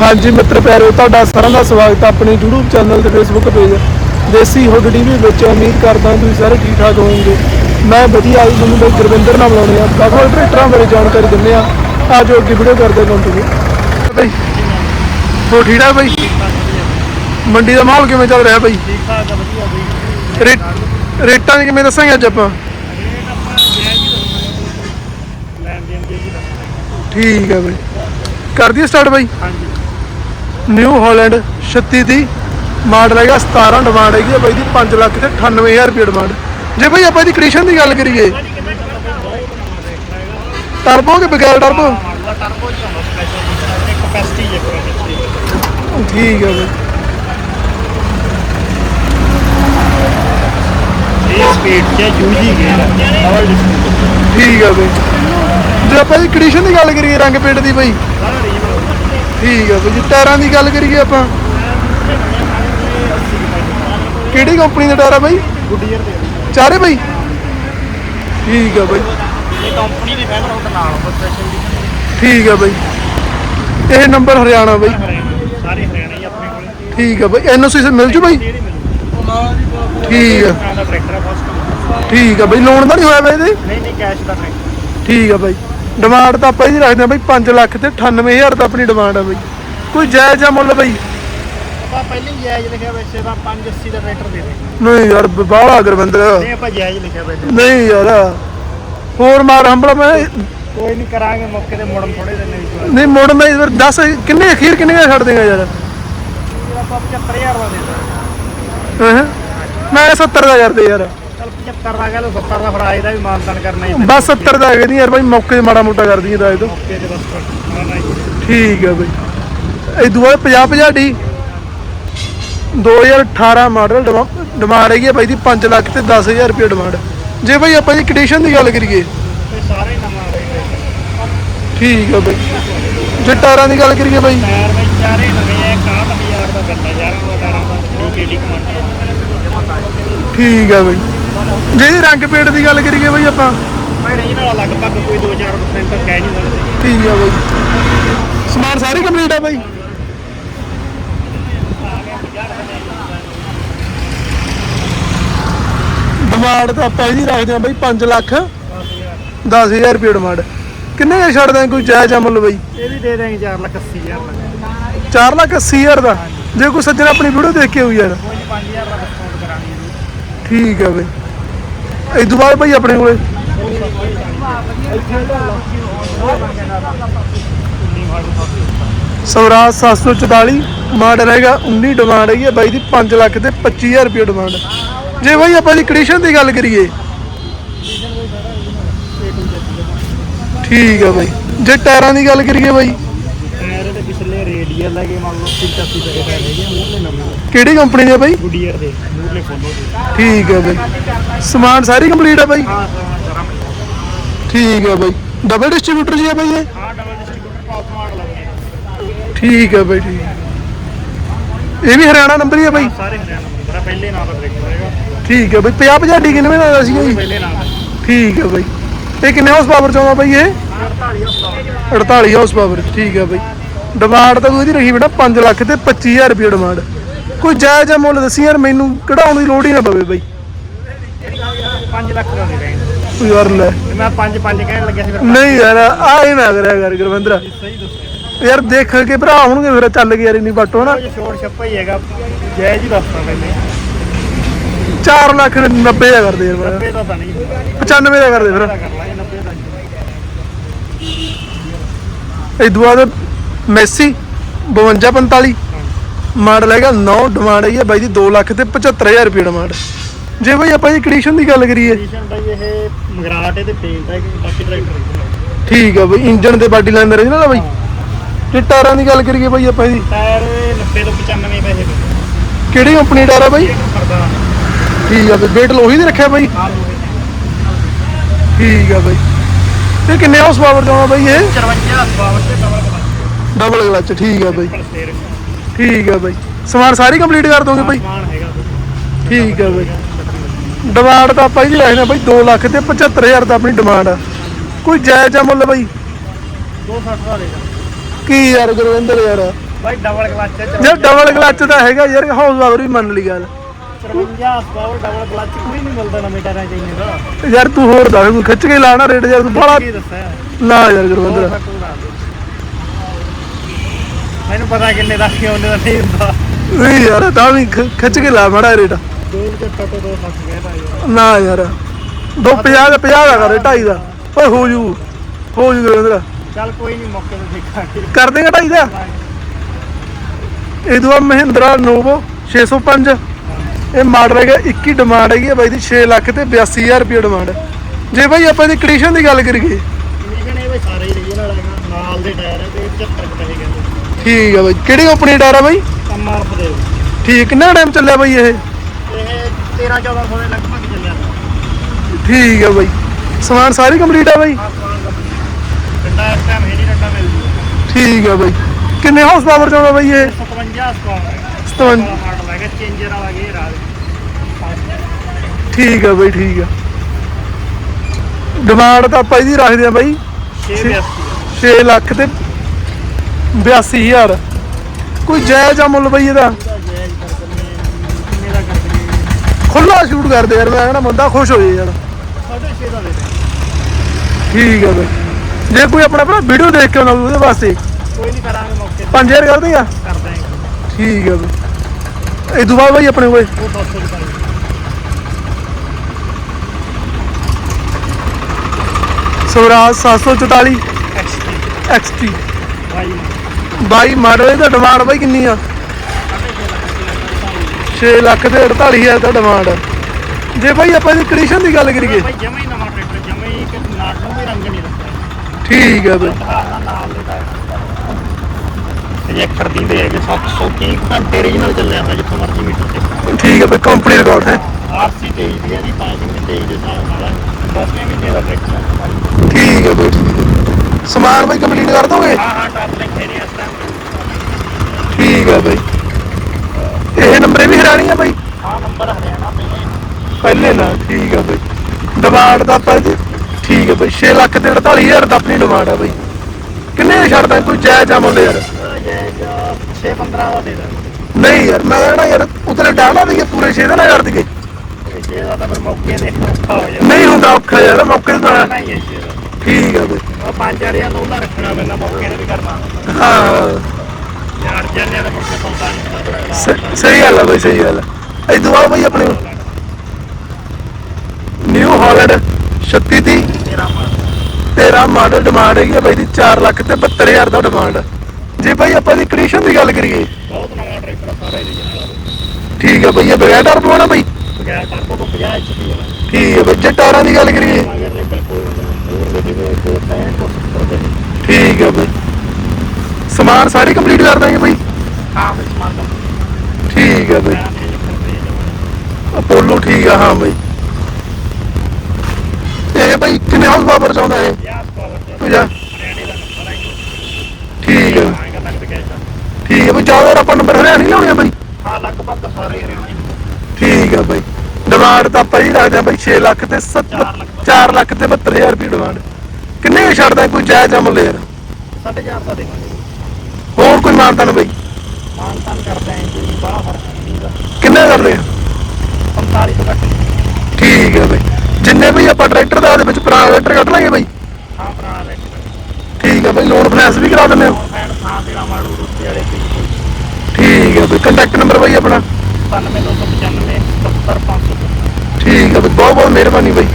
ਹਾਂਜੀ ਮਿੱਤਰ ਪਿਆਰਿਓ ਤੁਹਾਡਾ ਸਾਰਿਆਂ ਦਾ ਸਵਾਗਤ ਹੈ ਆਪਣੇ YouTube ਚੈਨਲ ਤੇ Facebook page Desi hood TV ਵਿੱਚ ਉਮੀਦ ਕਰਦਾ ਤੁਸੀਂ ਸਾਰੇ ਠੀਕ ਠਾਕ ਹੋਵੋਗੇ। ਮੈਂ ਵਧੀਆ ਆਈ ਤੁਹਾਨੂੰ ਬਾਈ ਗੁਰਵਿੰਦਰ ਨਾਲ ਬੁਲਾਉਣੇ ਆ। ਕਾਫੀ ਟਰੈਕਟਰਾਂ ਬਾਰੇ ਜਾਣਕਾਰੀ ਦਿੰਦੇ ਆ ਆ ਜੋ ਅੱਗੇ ਵੀਡੀਓ ਕਰਦੇ ਕੰਟੀਨਿਊ ਬਾਈ ਹੋ ਠੀਕ ਠਾਕ ਬਾਈ? ਮੰਡੀ ਦਾ ਮਾਹੌਲ ਕਿਵੇਂ ਚੱਲ ਰਿਹਾ ਬਾਈ? ਠੀਕ ਠਾਕ ਆ ਵਧੀਆ ਬਈ ਰੇਟਾਂ ਦੀ ਕਿਵੇਂ ਦੱਸਾਂਗੇ ਅੱਜ ਆਪਾਂ? ਠੀਕ ਹੈ ਬਾਈ। ਕਰ ਦਈਏ ਸਟਾਰਟ ਬਾਈ? ਹਾਂਜੀ। ਨਿਊ ਹਾਲੈਂਡ 36 ਦੀ ਮਾਡਲ ਹੈਗਾ 17 ਡਿਮਾਂਡ ਹੈਗੀ ਆ ਬਾਈ ਦੀ 5 ਲੱਖ ਤੇ 98000 ਰੁਪਏ ਡਿਮਾਂਡ ਜੇ ਬਾਈ ਆਪਾਂ ਇਹਦੀ ਕੰਡੀਸ਼ਨ ਦੀ ਗੱਲ ਕਰੀਏ ਟਰਬੋ ਕਿ ਬਗੈਰ ਟਰਬੋ ਟਰਬੋ ਚ ਆਉਂਦਾ ਸਪੈਸ਼ਲ ਕਪੈਸਿਟੀ ਹੈ ਪੂਰਾ ਠੀਕ ਹੈ ਬਾਈ। ਸਪੀਡ ਚ ਯੂਜੀ ਗੇਅਰ ਡਬਲ ਡਿਸਕ ਠੀਕ ਆ ਬਾਈ। ਜੇ ਆਪਾਂ ਇਹਦੀ ਕੰਡੀਸ਼ਨ ਦੀ ਗੱਲ ਕਰੀਏ ਰੰਗ ਪੇਂਟ ਦੀ ਬਾਈ ਠੀਕ ਹੈ ਬਾਈ ਜੇ ਟਾਇਰਾਂ ਦੀ ਗੱਲ ਕਰੀਏ ਆਪਾਂ। ਕਿਹੜੀ ਕੰਪਨੀ ਦਾ ਟਾਇਰ ਆ ਬਾਈ? ਗੁੱਡੀਅਰ ਦੇ। ਚਾਰੇ ਬਾਈ? ਠੀਕ ਹੈ ਬਾਈ। ਇਹ ਕੰਪਨੀ ਦੀ ਨਾਲ ਦੀ। ਠੀਕ ਹੈ ਬਾਈ। ਇਹ ਨੰਬਰ ਹਰਿਆਣਾ ਬਾਈ। ਹਰਿਆਣਾ ਸਾਰੇ ਹਰਿਆਣਾ ਹੀ ਆਪਣੇ ਕੋਲ। ਠੀਕ ਹੈ ਬਾਈ। ਐਨਓਸੀ ਸੇ ਮਿਲ ਜੂ ਬਾਈ? ਠੀਕ ਦਾ ਫਸਟ ਠੀਕ ਹੈ ਬਾਈ। ਲੋਨ ਤਾਂ ਨਹੀਂ ਹੋਇਆ ਬਾਈ ਇਹਦੇ? ਨਹੀਂ ਨਹੀਂ ਕੈਸ਼ ਦਾ ਟਰੈਕਟਰ ਠੀਕ ਹੈ ਬਾਈ। ਡਿਮਾਂਡ ਤਾਂ ਆਪਾਂ ਇਹਦੀ ਰੱਖਦੇ ਆ ਬਾਈ 5 ਲੱਖ ਤੇ 98000 ਤਾਂ ਆਪਣੀ ਡਿਮਾਂਡ ਹੈ ਬਾਈ। ਕੋਈ ਜਾਇਜ਼ ਆ ਮੁੱਲ ਬਾਈ। ਆਪਾਂ ਪਹਿਲੇ ਹੀ ਜਾਇਜ਼ ਲਿਖਿਆ ਵੈਸੇ ਤਾਂ 580 ਦਾ ਟਰੈਕਟਰ ਦੇ ਦੇ। ਨਹੀਂ ਯਾਰ ਬਾਹਲਾ ਗੁਰਵਿੰਦਰ। ਨਹੀਂ ਆਪਾਂ ਜਾਇਜ਼ ਲਿਖਿਆ ਵੈਸੇ ਨਹੀਂ ਯਾਰ। ਹੋਰ ਮਾਰ ਹੰਬਲਾ ਮੈਂ ਕੋਈ ਨਹੀਂ ਕਰਾਂਗੇ ਮੌਕੇ ਤੇ ਮੁੜਨ ਥੋੜੇ ਦਿਨ ਨਹੀਂ ਮੁੜ ਮੈਂ ਫਿਰ ਦੱਸ ਕਿੰਨੇ ਅਖੀਰ ਕਿੰਨੇ ਦਾ ਛੱਡ ਦੇਗਾ ਯਾਰ? ਆਪਾਂ 75000 ਦਾ ਦੇ ਹਾਂ? ਮੈਂ 70 ਦਾ ਯਾਰ ਦੇ 75 ਦਾ ਗੱਲ 70 ਦਾ ਫੜਾ ਇਹਦਾ ਵੀ ਮਾਨਤਾਨ ਕਰਨਾ ਹੀ ਬਸ 70 ਦਾ ਹੈਗਾ ਨਹੀਂ ਯਾਰ ਬਾਈ ਮੌਕੇ ਤੇ ਮਾੜਾ ਮੋਟਾ ਕਰ ਦਈਏ ਦਾ ਇਹ ਤੋਂ। ਮੌਕੇ ਤੇ ਬਸ ਕਰਨਾ ਹੀ ਠੀਕ ਹੈ ਬਾਈ। ਇਹ ਦੂਆ 50 50 ਡੀ। 2018 ਮਾਡਲ ਡਿਮਾਂਡ ਹੈਗੀ ਆ ਬਾਈ ਦੀ 5 ਲੱਖ ਤੇ 10000 ਰੁਪਏ ਡਿਮਾਂਡ। ਜੇ ਬਾਈ ਆਪਾਂ ਦੀ ਕੰਡੀਸ਼ਨ ਦੀ ਗੱਲ ਕਰੀਏ। ਤੇ ਸਾਰੇ ਨਵਾਂ ਰਹੇ ਠੀਕ ਹੈ ਬਾਈ। ਜੇ ਟਾਇਰਾਂ ਦੀ ਗੱਲ ਕਰੀਏ ਬਾਈ। ਟਾਇਰ ਵਿੱਚ ਚਾਰੇ ਨਵੇਂ ਆ 61000 ਦਾ ਗੱਡਾ ਯਾਰ ਉਹ ਟਾਇਰਾਂ ਦਾ ਕਮਾਂਡ ਠੀਕ ਹੈ ਬਾਈ। ਜੇ ਰੰਗ ਪੇਂਟ ਦੀ ਗੱਲ ਕਰੀਏ ਬਾਈ ਆਪਾਂ। ਮੈਂ ਨਹੀਂ ਨਾਲ ਲਗਭਗ ਕੋਈ 2000% ਤੱਕ ਕਹਿ ਨਹੀਂ ਸਕਦੇ। ਠੀਕ ਹੈ ਬਾਈ। ਸਮਾਨ ਸਾਰੀ ਕੰਪਲੀਟ ਹੈ ਬਾਈ। ਡਿਮਾਂਡ ਤਾਂ ਆਪਾਂ ਇਹਦੀ ਰੱਖਦੇ ਆ ਬਾਈ 5 ਲੱਖ 10000 ਰੁਪਏ ਡਿਮਾਂਡ ਕਿੰਨੇ ਦਾ ਛੱਡਦੇ ਆ ਕੋਈ ਜਾਇਜ਼ ਆ ਮੁੱਲ ਬਾਈ? ਇਹ ਵੀ ਦੇ ਦੇਂਗੇ 4 ਲੱਖ 80000 ਦਾ। 4 ਲੱਖ 80000 ਦਾ? ਜੇ ਕੋਈ ਸੱਜਣ ਆਪਣੀ ਵੀਡੀਓ ਦੇਖ ਕੇ ਹੋਈ ਯਾਰ। ਕੋਈ ਨਹੀਂ 5000 ਦਾ ਡਿਸਕਾਊਂਟ ਕਰਾਂਗੇ ਠੀਕ ਹੈ ਬਾਈ। ਇਸ ਤੋਂ ਬਾਅਦ ਬਾਈ ਆਪਣੇ ਕੋਲੇ। ਸਵਰਾਜ 744 ਮਾਡਲ ਹੈਗਾ 19 ਡਿਮਾਂਡ ਹੈਗੀ ਹੈ ਬਾਈ ਦੀ 5 ਲੱਖ ਤੇ 25000 ਰੁਪਏ ਡਿਮਾਂਡ ਜੇ ਬਾਈ ਆਪਾਂ ਦੀ ਕੰਡੀਸ਼ਨ ਦੀ ਗੱਲ ਕਰੀਏ, ਠੀਕ ਹੈ ਬਾਈ ਜੇ ਟਾਇਰਾਂ ਦੀ ਗੱਲ ਕਰੀਏ ਬਾਈ ਪਿਛਲੇ ਰੇਡੀਅਲ ਲੱਗੇ ਮੰਨ ਲਓ 85 ਦੇ ਟਾਇਰ ਹੈਗੇ ਆ, ਮੂਹਰਲੇ ਨਵੇਂ ਕਿਹੜੀ ਕੰਪਨੀ ਦੇ ਬਾਈ? ਗੁੱਡੀਅਰ ਦੇ ਮੂਹਰਲੇ ਫੋਲੋ ਦੇ। ਠੀਕ ਹੈ ਬਾਈ। ਸਮਾਨ ਸਾਰੀ ਕੰਪਲੀਟ ਹੈ ਬਾਈ? ਹਾਂ ਹਾਂ ਜਰਾ ਠੀਕ ਹੈ ਬਾਈ। ਡਬਲ ਡਿਸਟ੍ਰੀਬਿਊਟਰ ਜੀ ਹੈ ਬਾਈ ਇਹ? ਹਾਂ ਡਬਲ ਡਿਸਟ੍ਰੀਬਿਊਟਰ ਟੌਪ ਮਾਡਲ ਲੱਗੇ ਠੀਕ ਹੈ ਬਾਈ ਠੀਕ। ਇਹ ਵੀ ਹਰਿਆਣਾ ਨੰਬਰ ਹੀ ਹੈ ਬਾਈ? ਸਾਰੇ ਹਰਿਆਣਾ ਨੰਬਰ ਆ ਪਹਿਲੇ ਨਾਮ ਦਾ ਟਰੈਕਟਰ ਹੈਗਾ ਠੀਕ ਹੈ ਬਾਈ 50 50 ਡੀ ਕਿੰਨੇ ਦਾ ਸੀਗਾ ਜੀ? ਪਹਿਲੇ ਨਾਮ। ਠੀਕ ਹੈ ਬਾਈ। ਇਹ ਕਿੰਨੇ ਹਾਰਸ ਪਾਵਰ ਚ ਆਉਂਦਾ ਬਾਈ ਇਹ? 48 ਹਸਪਤਾਲ 48 ਹਾਰਸ ਪਾਵਰ ਠੀਕ ਹੈ ਬਾਈ। ਡਿਮਾਂਡ ਤਾਂ ਇਹਦੀ ਰੱਖੀ ਬੇਟਾ 5 ਲੱਖ ਤੇ 25000 ਰੁਪਏ ਡਿਮਾਂਡ। ਕੋਈ ਜਾਇਜ਼ ਮੁੱਲ ਦੱਸੀ ਯਾਰ ਮੈਨੂੰ ਕਢਾਉਣ ਦੀ ਲੋੜ ਹੀ ਨਾ ਪਵੇ ਬਾਈ। 5 ਲੱਖ ਦਾ ਦੇ ਤੂੰ ਯਾਰ ਲੈ। ਮੈਂ 5 5 ਕਹਿਣ ਲੱਗਿਆ ਸੀ ਫਿਰ। ਨਹੀਂ ਯਾਰ ਆ ਹੀ ਨਾ ਕਰਿਆ ਕਰ ਗੁਰਵਿੰਦਰ। ਸਹੀ ਦੱਸਿਆ। ਯਾਰ ਦੇਖ ਕੇ ਭਰਾ ਹੋਣਗੇ ਫਿਰ ਚੱਲ ਗਿਆ ਯਾਰ ਇੰਨੀ ਬਾਟੋ ਨਾ। ਛੋੜ ਛੱਪਾ ਹੀ ਹੈਗਾ ਜਾਇਜ਼ ਹੀ ਦੱਸਦਾ ਪਹਿਲੇ 4 ਲੱਖ 90 ਦਾ ਕਰਦੇ ਯਾਰ 90 ਦਾ ਤਾਂ ਨਹੀਂ। 95 ਦਾ ਕਰਦੇ ਫਿਰ। ਕਰ ਲਾਂਗੇ 90 ਦਾ ਇਹ ਦੁਆ ਦਾ ਮੈਸੀ 52 45 ਮਾਡਲ ਹੈਗਾ 9 ਡਿਮਾਂਡ ਹੈਗੀ ਹੈ ਬਾਈ ਦੀ 2 ਲੱਖ ਤੇ 75000 ਰੁਪਏ ਡਿਮਾਂਡ ਜੇ ਬਾਈ ਆਪਾਂ ਇਹ ਕੰਡੀਸ਼ਨ ਦੀ ਗੱਲ ਕਰੀਏ। ਕੰਡੀਸ਼ਨ ਬਾਈ ਇਹ ਮਗਰਾਟ ਇਹਦੇ ਪੇਂਟ ਹੈ ਕਿ ਬਾਕੀ ਟਰੈਕਟਰ ਠੀਕ ਆ ਬਾਈ ਇੰਜਨ ਤੇ ਬਾਡੀ ਲਾਈਨ ਓਰੀਜਨਲ ਆ ਬਾਈ? ਜੇ ਟਾਇਰਾਂ ਦੀ ਗੱਲ ਕਰੀਏ ਬਾਈ ਆਪਾਂ ਇਹਦੀ ਟਾਇਰ 90 ਤੋਂ 95 ਪੈਸੇ ਦੇ ਕਿਹੜੀ ਕੰਪਨੀ ਟਾਇਰ ਆ ਬਾਈ? ਠੀਕ ਆ ਬਾਈ ਵੇਟ ਲੋਹੀ ਦੇ ਰੱਖਿਆ ਬਾਈ? ਠੀਕ ਆ ਬਾਈ। ਤੇ ਕਿੰਨੇ ਹਾਰਸ ਪਾਵਰ ਦਾ ਬਾਈ ਇਹ? 54 ਪਾਵਰ ਤੇ ਕਲਚ ਡਬਲ ਕਲਚ ਠੀਕ ਆ ਬਾਈ। ਠੀਕ ਆ ਬਾਈ। ਸਮਾਨ ਸਾਰੀ ਕੰਪਲੀਟ ਕਰ ਦੋਗੇ ਬਾਈ? ਸਮਾਨ ਹੈਗਾ ਠੀਕ ਆ ਬਾਈ। ਡਿਮਾਂਡ ਤਾਂ ਆਪਾਂ ਇਹਦੀ ਰੱਖਦੇ ਆ ਬਾਈ 2 ਲੱਖ ਤੇ 75000 ਦਾ ਆਪਣੀ ਡਿਮਾਂਡ ਆ। ਕੋਈ ਜਾਇਜ਼ ਆ ਮੁੱਲ ਬਾਈ? 260 ਦਾ ਦੇਗਾ ਕੀ ਯਾਰ ਗੁਰਵਿੰਦਰ ਯਾਰ? ਬਾਈ ਡਬਲ ਕਲਚ ਹੈ ਜੇ ਡਬਲ ਕਲੱਚ ਦਾ ਹੈਗਾ ਯਾਰ ਪਾਵਰ ਵੀ ਮੰਨ ਲਈ ਗੱਲ। 53 ਪਾਵਰ ਡਬਲ ਕਲਚ ਕੋਈ ਨਹੀਂ ਮਿਲਦਾ ਨਵੇਂ ਟਾਇਰਾਂ ਚ ਇੰਨੇ ਦਾ। ਯਾਰ ਤੂੰ ਹੋਰ ਦੱਸ ਖਿੱਚ ਕੇ ਲਾਣਾ ਰੇਟ ਯਾਰ ਤੂੰ ਬੜਾ ਨਾ ਯਾਰ ਗੁਰਵਿੰਦਰ। ਮੈਨੂੰ ਪਤਾ ਕਿੰਨੇ ਦਾ ਉਹਨੇ ਦਾ ਨਹੀਂ ਹੁੰਦਾ। ਨਹੀਂ ਯਾਰ ਤਾਂ ਵੀ ਖ- ਖਿੱਚ ਕੇ ਲਾ ਮਾੜਾ ਰੇਟ। ਦੇ ਟੱਟੋ ਦੋ ਨਾ ਯਾਰ 250 ਦਾ 50 ਦਾ ਕਰ 2.5 ਦਾ। ਓਏ ਹੋ ਜੂ ਹੋ ਜੂ ਗੁਰਵਿੰਦਰ ਚੱਲ ਕੋਈ ਨਹੀਂ ਮੌਕੇ ਤੇ ਦੇਖਾਂਗੇ। ਕਰ ਦੇਗਾ 2.5 ਦਾ? ਇਹ ਦੁਆ ਮਹਿੰਦਰਾ ਨੋਵੋ 605 ਇਹ ਮਾਡਲ ਹੈਗਾ 21 ਡਿਮਾਂਡ ਹੈਗੀ ਹੈ ਬਾਈ ਦੀ 6 ਲੱਖ ਤੇ 82000 ਰੁਪਏ ਡਿਮਾਂਡ ਜੇ ਬਾਈ ਆਪਾਂ ਇਹਦੀ ਕੰਡੀਸ਼ਨ ਦੀ ਗੱਲ ਕਰੀਏ। ਕੰਡੀਸ਼ਨ ਇਹ ਵੀ ਸਾਰੇ ਹੀ ਹੈਗਾ ਨਾਲ ਦੇ ਟਾਇਰ ਹੈ ਤੇ 75 ਰੁਪਏ ਕਹਿੰਦੇ ਠੀਕ ਹੈ ਬਾਈ। ਕਿਹੜੀ ਕੰਪਨੀ ਦਾ ਟਾਇਰ ਆ ਬਾਈ? ਐਮਆਰਐਫ ਦੇ ਠੀਕ ਕਿੰਨਾ ਟਾਈਮ ਚੱਲਿਆ ਬਾਈ ਇਹ? ਇਹ 13 1400 ਦੇ ਲਗਭਗ ਚੱਲਿਆ। ਠੀਕ ਹੈ ਬਾਈ। ਸਮਾਨ ਸਾਰੀ ਕੰਪਲੀਟ ਆ ਬਾਈ? ਡੰਡਾ ਇਸ ਟਾਈਮ ਹੈ ਨਹੀਂ ਡੰਡਾ ਮਿਲ ਜੂ। ਠੀਕ ਹੈ ਬਾਈ। ਕਿੰਨੇ ਹਾਊਸ ਪਾਵਰ ਚਾਹੁੰਦਾ ਬਾਈ ਇਹ? 57 ਸਟਾਰ ਹੈ 57 ਮਾਡਲ ਹੈਗਾ ਚੇਂਜਰ ਵਾਲਾ ਗੇਅਰ ਆ। ਠੀਕ ਹੈ ਬਾਈ ਠੀਕ ਹੈ ਡਿਮਾਂਡ ਤਾਂ ਆਪਾਂ ਇਹਦੀ ਰੱਖਦੇ ਆ ਬਾਈ। 682 6 ਲੱਖ ਤੇ 82000 ਕੋਈ ਜਾਇਜ਼ ਆ ਮੁੱਲ ਬਈ ਇਹਦਾ? ਖੁੱਲਾ ਸ਼ੂਟ ਕਰਦੇ ਯਾਰ ਮੈਂ ਕਹਿੰਦਾ ਬੰਦਾ ਖੁਸ਼ ਹੋ ਜੇ ਯਾਰ। 6.5 ਦਾ ਦੇ ਠੀਕ ਹੈ ਬਈ। ਜੇ ਕੋਈ ਆਪਣਾ ਭਰਾ ਵੀਡੀਓ ਦੇਖ ਕੇ ਆਉਂਦਾ ਉਹਦੇ ਵਾਸਤੇ। ਕੋਈ ਨਹੀਂ ਕਰਾਂਗੇ ਮੌਕੇ ਤੇ। 5000 ਕਰ ਦੇਗਾ ਕਰ ਦਾਂਗੇ ਠੀਕ ਹੈ ਬਈ। ਇਹ ਦੁਬਾਰਾ ਬਈ ਆਪਣੇ ਕੋਲੇ। ਉਹ 200 ਰੁਪਏ ਸਵਰਾਜ 744 XT ਭਾਈ। ਬਾਈ ਮਾਡਲ ਇਹਦਾ ਡਿਮਾਂਡ ਬਾਈ ਕਿੰਨੀ ਆ? 6 ਲੱਖ ਤੇ 48000 ਦਾ ਡਿਮਾਂਡ ਜੇ ਬਾਈ ਆਪਾਂ ਇਹਦੀ ਕੰਡੀਸ਼ਨ ਦੀ ਗੱਲ ਕਰੀਏ। ਭਾਈ ਜਮਾ ਹੀ ਨਵਾਂ ਟਰੈਕਟਰ ਜਮਾ ਹੀ ਕਿ ਨਾਟ ਨੂੰ ਵੀ ਰੰਗ ਨਹੀਂ ਦਿੱਤਾ। ਠੀਕ ਹੈ ਦੇ ਇਹ ਖਰਦੀ ਦੇ ਹੈਗੇ 730 ਘੰਟੇ ਰੀਜਨਲ ਚੱਲਿਆ ਹੋਇਆ ਜਿੱਥੋਂ ਮਰਜ਼ੀ ਮੀਟਰ ਤੇ। ਠੀਕ ਹੈ ਬਈ ਕੰਪਨੀ ਰਿਕਾਰਡ ਹੈ। ਆਰਸੀ ਤੇਜ ਦੀ ਹੈ ਦੀ ਪਾਸਿੰਗ ਤੇਜ ਦੇ ਨਾਲ ਦਸਵੇਂ ਮਹੀਨੇ ਦਾ ਟਰੈਕਟਰ ਹੈ ਠੀਕ ਹੈ ਹੈ ਸਮਾਨ ਕੰਪਲੀਟ ਕਰ ਦੋਗੇ? ਹਾਂ ਹਾਂ ਹੈ ਬਈ। ਇਹ ਨੰਬਰ ਵੀ ਹਰਾਣੀ ਆ ਬਈ। ਹਾਂ ਨੰਬਰ ਹਰਿਆਣਾ ਪਹਿਲੇ ਪਹਿਲੇ ਨਾਲ ਠੀਕ ਹੈ ਬਈ। ਡਿਮਾਂਡ ਦਾ ਆਪਾਂ ਇਹਦੀ ਠੀਕ ਹੈ ਬਈ। 6 ਲੱਖ ਤੇ 48000 ਦਾ ਆਪਣੀ ਡਿਮਾਂਡ ਆ ਬਈ। ਕਿੰਨੇ ਦਾ ਛੱਡਦਾ ਕੋਈ ਜਾਇਜ਼ ਆ ਮੁੱਲ ਯਾਰ। ਜੇ 6 15 ਦਾ ਦੇ ਦਾਂਗੇ ਨਹੀਂ ਯਾਰ ਮੈਂ ਨਾ ਯਾਰ ਉਤਰੇ ਡਾਲਾ ਦਈਏ ਪੂਰੇ 6 ਦਾ ਨਾ ਛੱਡ ਦਈਏ। ਜੇ ਦਾ ਦੇ ਨਹੀਂ ਹੁੰਦਾ ਔਖਾ ਯਾਰ ਮੌਕੇ ਜੀ ਠੀਕ ਹੈ ਬਈ। ਉਹ 5000 ਦਾ ਉਹਦਾ ਰੱਖਣਾ ਪੈਂਦਾ ਮੌਕੇ ਤੇ ਵੀ ਕਰਨਾ ਹਾਂ। ਯਾਰ ਜੰਨੇ ਸਹੀ ਗੱਲ ਆ ਬਈ, ਸਹੀ ਗੱਲ ਆ। ਇਹ ਦੁਆ ਬਈ ਆਪਣੇ ਨਿਊ ਹਾਲੈਂਡ 36 ਦੀ ਤੇਰਾ ਮਾਰ ਤੇਰਾ ਮਾਡਲ ਡਿਮਾਂਡ ਹੈਗੀ ਆ ਬਾਈ ਦੀ 4 ਲੱਖ ਤੇ 72000 ਦਾ ਡਿਮਾਂਡ ਜੇ ਬਾਈ ਆਪਾਂ ਦੀ ਕੰਡੀਸ਼ਨ ਦੀ ਗੱਲ ਕਰੀਏ। ਠੀਕ ਹੈ ਬਈ, ਇਹ ਬਗੈਰ ਟਾਰ ਪਵਾਉਣਾ ਬਈ? ਠੀਕ ਹੈ ਬਈ, ਜੇ ਟਾਰਾਂ ਦੀ ਗੱਲ ਕਰੀਏ। ਠੀਕ ਹੈ ਬਈ। ਸਮਾਨ ਸਾਰੀ ਕੰਪਲੀਟ ਕਰ ਦਾਂਗੇ ਬਈ। ਹਾਂ ਬਸ ਮਾਰ ਠੀਕ ਹੈ ਬਈ। ਅਪੋਲੋ ਠੀਕ ਆ, ਹਾਂ ਬਈ। ਇਹ ਬਈ ਕਿੰਨੇ ਹਾਊਸ ਪਾਵਰ ਚਾਹੁੰਦਾ ਇਹ? ਯਾਰ ਠੀਕ ਹੈ ਆਏਗਾ ਠੀਕ ਹੈ ਬਈ, ਜ਼ਿਆਦਾ ਆਪਾਂ ਨੰਬਰ ਹਰਿਆਣਾ ਨਹੀਂ ਲਾਉਣੇ ਬਈ। ਹਾਂ ਲਗਭਗ ਸਾਰੇ ਹਰਿਆਣੇ ਠੀਕ ਹੈ ਬਈ। ਡਿਮਾਂਡ ਤਾਂ ਆਪਾਂ ਹੀ ਰੱਖਦੇ ਆ ਬਈ 6 ਲੱਖ ਤੇ 7 4 ਲੱਖ ਤੇ 72000 ਰੁਪਏ ਡਿਮਾਂਡ ਕਿੰਨੇ ਕੁ ਛੱਡਦਾ ਕੋਈ ਜਾਇਜ਼ ਆ ਯਾਰ? 7000 ਦਾ ਦੇਵਾਂਗੇ ਹੋਰ ਕੋਈ ਮਾਨਤਾ ਨਾ ਬਈ। ਮਾਨ ਤਾਨ ਕਰਦੇ ਆਂ ਜੀ ਬੜਾ ਫ਼ਰਕ ਨਹੀਂ ਦਾ ਕਿੰਨੇ ਕਰਦੇ ਆ? 45 ਤੋਂ ਘੱਟ ਨਹੀਂ। ਠੀਕ ਹੈ ਬਈ। ਜਿੰਨੇ ਵੀ ਆਪਾਂ ਟਰੈਕਟਰ ਦਾ ਉਹਦੇ ਵਿੱਚ ਪੁਰਾਣਾ ਟਰੈਕਟਰ ਕੱਢ ਲਾਂਗੇ ਬਈ। ਹਾਂ ਭਰਾ ਦੇ ਠੀਕ ਹੈ ਬਈ ਲੋਨ ਫਾਈਨੈਂਸ ਵੀ ਕਰਾ ਦਿੰਦੇ ਹੋ ਤੇਰਾ ਰੁੱਤੇ ਵਾਲੇ ਤੇ ਠੀਕ ਹੈ ਬਈ ਕੰਟੈਕਟ ਨੰਬਰ ਬਈ ਆਪਣਾ 9295 70500 ਠੀਕ ਹੈ ਬਈ ਬਹੁਤ ਬਹੁਤ ਮਿਹਰਬਾਨੀ ਬਈ।